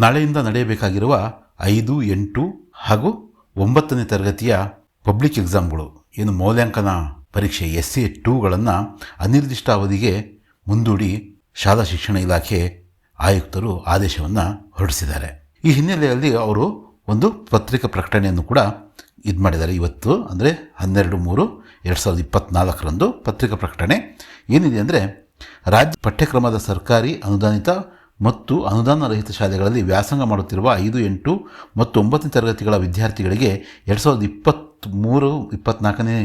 ನಾಳೆಯಿಂದ ನಡೆಯಬೇಕಾಗಿರುವ ಐದು, ಎಂಟು ಹಾಗೂ ಒಂಬತ್ತನೇ ತರಗತಿಯ ಪಬ್ಲಿಕ್ ಎಕ್ಸಾಮ್ಗಳು ಏನು ಮೌಲ್ಯಾಂಕನ ಪರೀಕ್ಷೆ ಎಸ್ ಎ ಟೂಗಳನ್ನು ಅನಿರ್ದಿಷ್ಟ ಅವಧಿಗೆ ಮುಂದೂಡಿ ಶಾಲಾ ಶಿಕ್ಷಣ ಇಲಾಖೆ ಆಯುಕ್ತರು ಆದೇಶವನ್ನು ಹೊರಡಿಸಿದ್ದಾರೆ. ಈ ಹಿನ್ನೆಲೆಯಲ್ಲಿ ಅವರು ಒಂದು ಪತ್ರಿಕಾ ಪ್ರಕಟಣೆಯನ್ನು ಕೂಡ ಇದು ಮಾಡಿದ್ದಾರೆ. ಇವತ್ತು ಅಂದರೆ ಹನ್ನೆರಡು ಮೂರು ಎರಡು ಸಾವಿರದ ಇಪ್ಪತ್ತ್ನಾಲ್ಕರಂದು ಪತ್ರಿಕಾ ಪ್ರಕಟಣೆ ಏನಿದೆ ಅಂದರೆ ರಾಜ್ಯ ಪಠ್ಯಕ್ರಮದ ಸರ್ಕಾರಿ ಅನುದಾನಿತ ಮತ್ತು ಅನುದಾನ ರಹಿತ ಶಾಲೆಗಳಲ್ಲಿ ವ್ಯಾಸಂಗ ಮಾಡುತ್ತಿರುವ ಐದು, ಎಂಟು ಮತ್ತು ಒಂಬತ್ತನೇ ತರಗತಿಗಳ ವಿದ್ಯಾರ್ಥಿಗಳಿಗೆ ಎರಡು ಸಾವಿರದ ಇಪ್ಪತ್ತ್ಮೂರು ಇಪ್ಪತ್ತ್ನಾಲ್ಕನೇ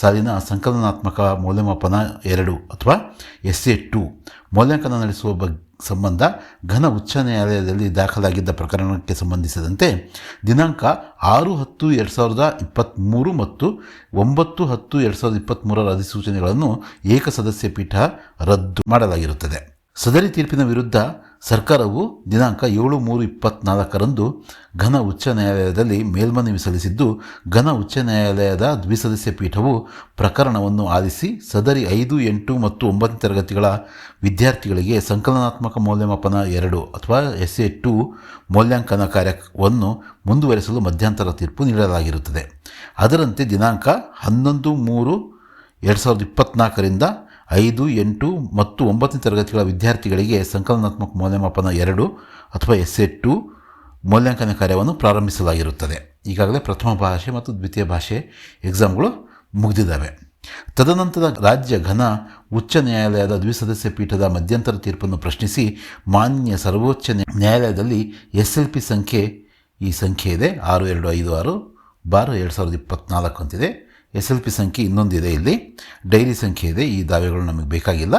ಸಾಲಿನ ಸಂಕಲನಾತ್ಮಕ ಮೌಲ್ಯಮಾಪನ ಎರಡು ಅಥವಾ ಎಸ್ ಎ ಟು ಮೌಲ್ಯಾಂಕನ ನಡೆಸುವ ಬಗ್, ಸಂಬಂಧ ಘನ ಉಚ್ಚ ನ್ಯಾಯಾಲಯದಲ್ಲಿ ದಾಖಲಾಗಿದ್ದ ಪ್ರಕರಣಕ್ಕೆ ಸಂಬಂಧಿಸಿದಂತೆ ದಿನಾಂಕ ಆರು, ಹತ್ತು, ಎರಡು ಸಾವಿರದ ಇಪ್ಪತ್ತ್ಮೂರು ಮತ್ತು ಒಂಬತ್ತು, ಹತ್ತು, ಎರಡು ಸಾವಿರದ ಇಪ್ಪತ್ತ್ಮೂರರ ಅಧಿಸೂಚನೆಗಳನ್ನು ಏಕಸದಸ್ಯ ಪೀಠ ರದ್ದು ಮಾಡಲಾಗಿರುತ್ತದೆ. ಸದರಿ ತೀರ್ಪಿನ ವಿರುದ್ಧ ಸರ್ಕಾರವು ದಿನಾಂಕ ಏಳು ಮೂರು ಇಪ್ಪತ್ನಾಲ್ಕರಂದು ಘನ ಉಚ್ಚ ನ್ಯಾಯಾಲಯದಲ್ಲಿ ಮೇಲ್ಮನವಿ ಸಲ್ಲಿಸಿದ್ದು, ಘನ ಉಚ್ಚ ನ್ಯಾಯಾಲಯದ ದ್ವಿಸದಸ್ಯ ಪೀಠವು ಪ್ರಕರಣವನ್ನು ಆಲಿಸಿ ಸದರಿ ಐದು, ಎಂಟು ಮತ್ತು ಒಂಬತ್ತನೇ ತರಗತಿಗಳ ವಿದ್ಯಾರ್ಥಿಗಳಿಗೆ ಸಂಕಲನಾತ್ಮಕ ಮೌಲ್ಯಮಾಪನ ಎರಡು ಅಥವಾ ಎಸ್ ಎ ಟು ಮೌಲ್ಯಾಂಕನ ಕಾರ್ಯವನ್ನು ಮುಂದುವರೆಸಲು ಮಧ್ಯಂತರ ತೀರ್ಪು ನೀಡಲಾಗಿರುತ್ತದೆ. ಅದರಂತೆ ದಿನಾಂಕ ಹನ್ನೊಂದು ಮೂರು, ಎರಡು ಸಾವಿರದ ಇಪ್ಪತ್ತ್ನಾಲ್ಕರಿಂದ ಐದು, ಎಂಟು ಮತ್ತು ಒಂಬತ್ತನೇ ತರಗತಿಗಳ ವಿದ್ಯಾರ್ಥಿಗಳಿಗೆ ಸಂಕಲನಾತ್ಮಕ ಮೌಲ್ಯಮಾಪನ ಎರಡು ಅಥವಾ ಎಸ್ ಎ ಟು ಮೌಲ್ಯಾಂಕನ ಕಾರ್ಯವನ್ನು ಪ್ರಾರಂಭಿಸಲಾಗಿರುತ್ತದೆ. ಈಗಾಗಲೇ ಪ್ರಥಮ ಭಾಷೆ ಮತ್ತು ದ್ವಿತೀಯ ಭಾಷೆ ಎಕ್ಸಾಮ್ಗಳು ಮುಗಿದಿದ್ದಾವೆ. ತದನಂತರ ರಾಜ್ಯ ಘನ ಉಚ್ಚ ನ್ಯಾಯಾಲಯದ ದ್ವಿಸದಸ್ಯ ಪೀಠದ ಮಧ್ಯಂತರ ತೀರ್ಪನ್ನು ಪ್ರಶ್ನಿಸಿ ಮಾನ್ಯ ಸರ್ವೋಚ್ಚ ನ್ಯಾಯಾಲಯದಲ್ಲಿ ಎಸ್ ಎಲ್ ಪಿ ಸಂಖ್ಯೆ, ಈ ಸಂಖ್ಯೆ ಇದೆ, ಆರು, ಎರಡು, ಐದು, ಆರು, ಬಾರು, ಎರಡು ಸಾವಿರದ ಇಪ್ಪತ್ತ್ನಾಲ್ಕು ಅಂತಿದೆ. ಎಸ್ ಎಲ್ ಪಿ ಸಂಖ್ಯೆ ಇನ್ನೊಂದಿದೆ ಇಲ್ಲಿ. ಡೈರಿ ಸಂಖ್ಯೆ ಇದೆ. ಈ ದಾವೆಗಳು ನಮಗೆ ಬೇಕಾಗಿಲ್ಲ.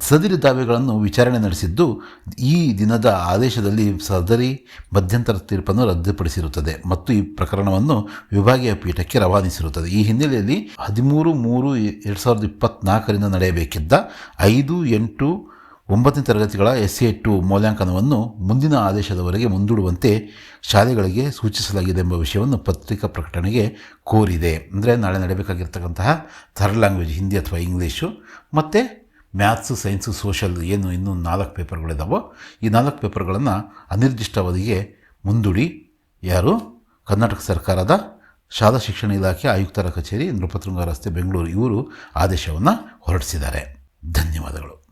ಸದರಿ ದಾವೆಗಳನ್ನು ವಿಚಾರಣೆ ನಡೆಸಿದ್ದು ಈ ದಿನದ ಆದೇಶದಲ್ಲಿ ಸದರಿ ಮಧ್ಯಂತರ ತೀರ್ಪನ್ನು ರದ್ದುಪಡಿಸಿರುತ್ತದೆ ಮತ್ತು ಈ ಪ್ರಕರಣವನ್ನು ವಿಭಾಗೀಯ ಪೀಠಕ್ಕೆ ರವಾನಿಸಿರುತ್ತದೆ. ಈ ಹಿನ್ನೆಲೆಯಲ್ಲಿ ಹದಿಮೂರು ಮೂರು ಎರಡು ಸಾವಿರದ ಇಪ್ಪತ್ತ್ನಾಲ್ಕರಿಂದ ನಡೆಯಬೇಕಿದ್ದ ಐದು ಎಂಟು ಒಂಬತ್ತನೇ ತರಗತಿಗಳ ಎಸ್ ಎ ಟು ಮೌಲ್ಯಾಂಕನವನ್ನು ಮುಂದಿನ ಆದೇಶದವರೆಗೆ ಮುಂದೂಡುವಂತೆ ಶಾಲೆಗಳಿಗೆ ಸೂಚಿಸಲಾಗಿದೆ ಎಂಬ ವಿಷಯವನ್ನು ಪತ್ರಿಕಾ ಪ್ರಕಟಣೆಗೆ ಕೋರಿದೆ. ಅಂದರೆ ನಾಳೆ ನಡೆಯಬೇಕಾಗಿರ್ತಕ್ಕಂತಹ ಥರ್ಡ್ ಲ್ಯಾಂಗ್ವೇಜ್, ಹಿಂದಿ ಅಥವಾ ಇಂಗ್ಲೀಷು, ಮತ್ತು ಮ್ಯಾಥ್ಸು, ಸೈನ್ಸು, ಸೋಷಲ್ ಏನು ಇನ್ನೂ ನಾಲ್ಕು ಪೇಪರ್ಗಳಿದ್ದಾವೋ ಈ ನಾಲ್ಕು ಪೇಪರ್ಗಳನ್ನು ಅನಿರ್ದಿಷ್ಟ ಅವಧಿಗೆ ಮುಂದೂಡಿ ಯಾರು? ಕರ್ನಾಟಕ ಸರ್ಕಾರದ ಶಾಲಾ ಶಿಕ್ಷಣ ಇಲಾಖೆ ಆಯುಕ್ತರ ಕಚೇರಿ, ನೃಪತೃಂಗ ರಸ್ತೆ, ಬೆಂಗಳೂರು ಇವರು ಆದೇಶವನ್ನು ಹೊರಡಿಸಿದ್ದಾರೆ. ಧನ್ಯವಾದಗಳು.